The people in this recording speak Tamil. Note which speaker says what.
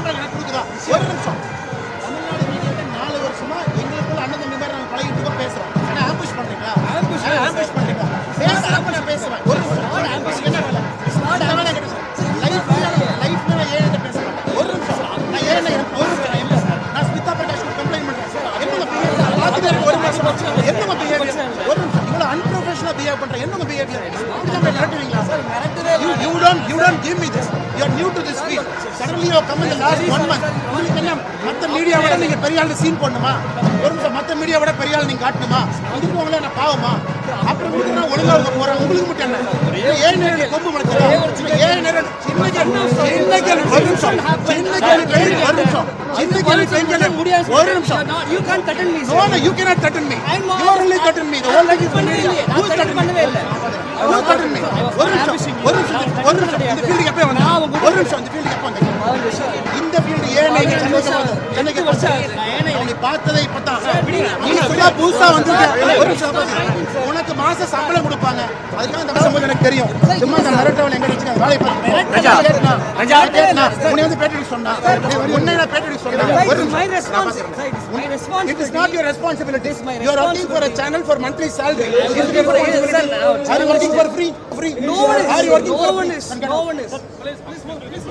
Speaker 1: சொல்கிறாங்க கொடுக்குறா ஒரு நிமிஷம். தமிழ்நாடு மீடியாவில் நாலு வருஷமா எங்களுக்குள்ள அண்ணன் தம்பி மாதிரி நாங்கள் பழகிட்டு இருக்கோம் பேசுகிறோம் ஆனால் ஆம்பிஷ் பண்ணுறீங்களா
Speaker 2: ஆம்பிஷ் ஆம்பிஷ்
Speaker 1: பண்ணுறீங்களா பேச ஆம்பிஷ் பேசுவேன் ஒரு நிமிஷம். நான் ஆம்பிஷ் என்ன வேலை? நான் தமிழ் லைஃப் லைஃப் நான் ஏழு பேசுகிறேன் ஒரு நிமிஷம். நான் ஏழு ஒரு நிமிஷம். நான் ஸ்மிதா பிரகாஷ் கம்ப்ளைண்ட் பண்ணுறேன் என்னோட பிஹேவியர் ஒரு மாதம் என்னோட பிஹேவியர் ஒரு நிமிஷம். இவ்வளோ அன்பு அன்ப்ரொஃபஷனலா பிஹேவ் பண்ற என்னங்க பிஹேவியர் மிரட்டுவீங்களா
Speaker 2: you you don't you don't give me
Speaker 1: this. You are new to this field. Suddenly you have come in the last one month. உங்களுக்கு என்ன மத்த மீடியாவோட நீங்க பெரிய ஆளு சீன் போடணுமா? ஒரு நிமிஷம் மத்த மீடியாவோட பெரிய ஆள் நீங்க காட்டணுமா? இதுக்கு உங்களை என்ன பாவமா? அப்புறம் நான் ஒழுங்கா இருக்க போறேன். உங்களுக்கு மட்டும் என்ன? ஏன் நேரம் கொம்பு முளைச்சா ஏன் நேரம் சின்ன கேள்வி. சின்ன கேள்வி. ஒரு நிமிஷம். சின்ன கேள்வி. ட்ரெயின் ஒரு நிமிஷம். சின்ன கேள்வி. ட்ரெயின் ஒரு நிமிஷம்.
Speaker 2: You can't threaten me, sir. No, no, you
Speaker 1: cannot threaten me.
Speaker 2: I'm not- You are only threaten
Speaker 1: ஒரு நிமிஷம், ஒரு நிமிஷம், ஒரு நிமிஷம். இந்த field க்கு எப்போ வந்தீங்க? ஒரு நிமிஷம், இந்த field க்கு எப்போ
Speaker 2: வந்தீங்க?
Speaker 1: இந்த field ஏன் சென்னைக்கு வந்து- வருஷம்
Speaker 2: அவனை
Speaker 1: பார்த்ததே இப்பதான். நீ இப்பதான் புதுசா வந்திருக்க. ஒரு நிமிஷம் பாருங்க. உனக்கு மாச சம்பளம் கொடுப்பாங்க அதுக்காக இந்த வருஷம் எனக்கு தெரியும் சும்மா இந்த மிரட்டவன் எங்க வச்சுக்க உன்னை வந்து பேட்டி சொன்னா உன்னை நான் பேட்டி சொன்னா நான்
Speaker 2: a
Speaker 1: channel for monthly salary. Are you working for free? Free. No one is. Are you working No for one free? is. Then get No out. one is.